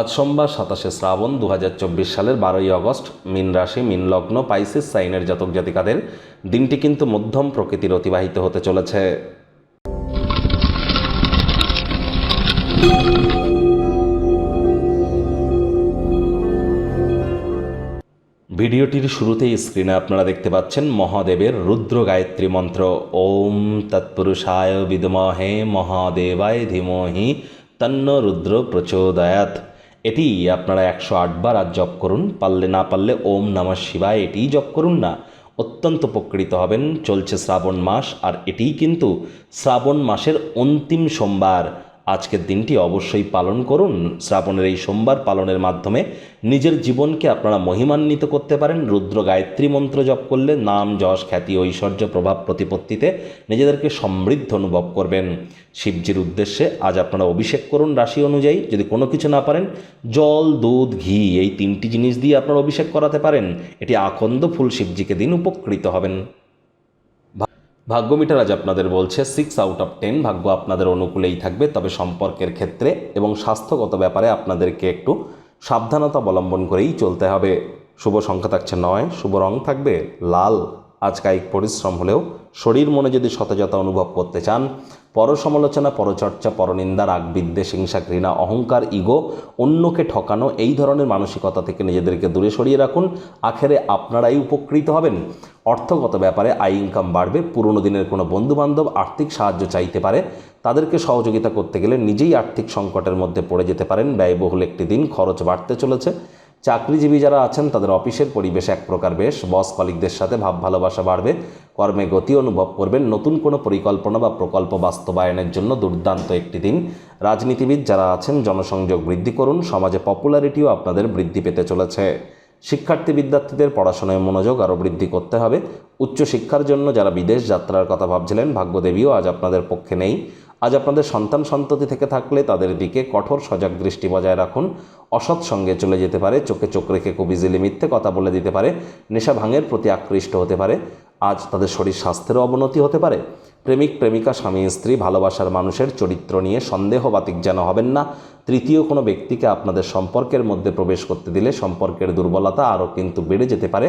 আজ সোমবার সাতাশে শ্রাবণ দু হাজার চব্বিশ সালের বারোই আগস্ট, মিন রাশি, মিন লগ্ন, পাইসিস সাইনের জাতক জাতিকাদের দিনটি কিন্তু মধ্যম প্রকৃতির অতিবাহিত হতে চলেছে। ভিডিওটির শুরুতেই স্ক্রিনে আপনারা দেখতে পাচ্ছেন মহাদেবের রুদ্র গায়ত্রী মন্ত্র। ওম তৎপুরুষায় বিদমহে মহাদেবায় ধীমহি তন্ন রুদ্র প্রচোদয়াত এটি আপনারা একশো আটবার আজ জপ করুন, পারলে না পারলে ওম নামা শিবায় এটিই জপ করুন না। অত্যন্ত উপকৃত হবেন, চলছে শ্রাবণ মাস, আর এটিই কিন্তু শ্রাবণ মাসের অন্তিম সোমবার। আজকের দিনটি অবশ্যই পালন করুন। শ্রাবণের এই সোমবার পালনের মাধ্যমে নিজের জীবনকে আপনারা মহিমান্বিত করতে পারেন। রুদ্র গায়ত্রী মন্ত্র জপ করলে নাম, যশ, খ্যাতি, ঐশ্বর্য, প্রভাব প্রতিপত্তিতে নিজেদেরকে সমৃদ্ধ অনুভব করবেন। শিবজির উদ্দেশ্যে আজ আপনারা অভিষেক করুন রাশি অনুযায়ী। যদি কোনো কিছু না পারেন, জল, দুধ, ঘি এই তিনটি জিনিস দিয়ে আপনারা অভিষেক করাতে পারেন। এটি আকন্দ ফুল শিবজিকে দিন উপকৃত হবেন। ভাগ্য মিটার আজ আপনাদের বলছে সিক্স আউট অফ টেন ভাগ্য আপনাদের অনুকূলেই থাকবে। তবে সম্পর্কের ক্ষেত্রে এবং স্বাস্থ্যগত ব্যাপারে আপনাদেরকে একটু সাবধানতা অবলম্বন করেই চলতে হবে। শুভ সংখ্যা থাকছে নয়, শুভ রং থাকবে লাল। আজ কায়িক পরিশ্রম হলেও শরীর মনে যদি সতেজতা অনুভব করতে চান পর সমালোচনা পরচর্চা, পরনিন্দা রাগ বিদ্বেষ হিংসা, ঘৃণা, অহংকার, ইগো, অন্যকে ঠকানো এই ধরনের মানসিকতা থেকে নিজেদেরকে দূরে সরিয়ে রাখুন। আখেরে আপনারাই উপকৃত হবেন। অর্থগত ব্যাপারে আয় ইনকাম বাড়বে, পুরনো দিনের কোনো বন্ধুবান্ধব আর্থিক সাহায্য চাইতে পারে। তাদেরকে সহযোগিতা করতে গেলে নিজেই আর্থিক সংকটের মধ্যে পড়ে যেতে পারেন। ব্যয়বহুল একটি দিন, খরচ বাড়তে চলেছে। চাকরিজীবী যারা আছেন, তাদের অফিসের পরিবেশ এক প্রকার বেশ। বস কলিকদের সাথে ভাব ভালোবাসা বাড়বে। কর্মে গতি অনুভব করবেন। নতুন কোনো পরিকল্পনা বা প্রকল্প বাস্তবায়নের জন্য দুর্দান্ত একটি দিন। রাজনীতিবিদ যারা আছেন, জনসংযোগ বৃদ্ধি করুন। সমাজে পপুলারিটিও আপনাদের বৃদ্ধি পেতে চলেছে। শিক্ষার্থী বিদ্যার্থীদের পড়াশোনায় মনোযোগ আরও বৃদ্ধি করতে হবে। উচ্চশিক্ষার জন্য যারা বিদেশ যাত্রার কথা ভাবছিলেন, ভাগ্যদেবীও আজ আপনাদের পক্ষে নেই। আজ আপনাদের সন্তান সন্ততি থেকে থাকলে তাদের দিকে কঠোর সজাগ দৃষ্টি বজায় রাখুন। অসৎ সঙ্গে চলে যেতে পারে, চোখে চোখ রেখে খুব ইজিলি মিথ্যে কথা বলে দিতে পারে, নেশা ভাঙের প্রতি আকৃষ্ট হতে পারে, আজ তাদের শরীর স্বাস্থ্যেরও অবনতি হতে পারে। প্রেমিক, প্রেমিকা, স্বামী, স্ত্রী, ভালোবাসার মানুষের চরিত্র নিয়ে সন্দেহবাতিক যেন হবেন না। তৃতীয় কোনো ব্যক্তিকে আপনাদের সম্পর্কের মধ্যে প্রবেশ করতে দিলে সম্পর্কের দুর্বলতা আরও কিন্তু বেড়ে যেতে পারে।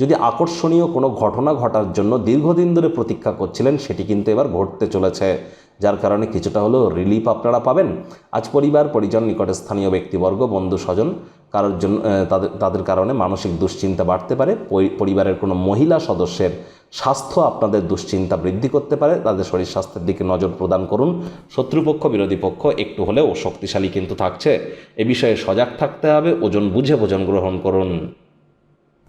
যদি আকর্ষণীয় কোনো ঘটনা ঘটার জন্য দীর্ঘদিন ধরে প্রতীক্ষা করছিলেন, সেটি কিন্তু এবার ঘটতে চলেছে, যার কারণে কিছুটা হলেও রিলিফ আপনারা পাবেন। আজ পরিবার, পরিজন, নিকটস্থানীয় ব্যক্তিবর্গ বন্ধু স্বজন কারোর জন্য তাদের তাদের কারণে মানসিক দুশ্চিন্তা বাড়তে পারে, পরিবারের কোনো মহিলা সদস্যের স্বাস্থ্য আপনাদের দুশ্চিন্তা বৃদ্ধি করতে পারে, তাদের শরীর স্বাস্থ্যের দিকে নজর প্রদান করুন। শত্রুপক্ষ, বিরোধী পক্ষ, একটু হলেও শক্তিশালী কিন্তু থাকছে। এ বিষয়ে সজাগ থাকতে হবে, ওজন বুঝে ভোজন গ্রহণ করুন।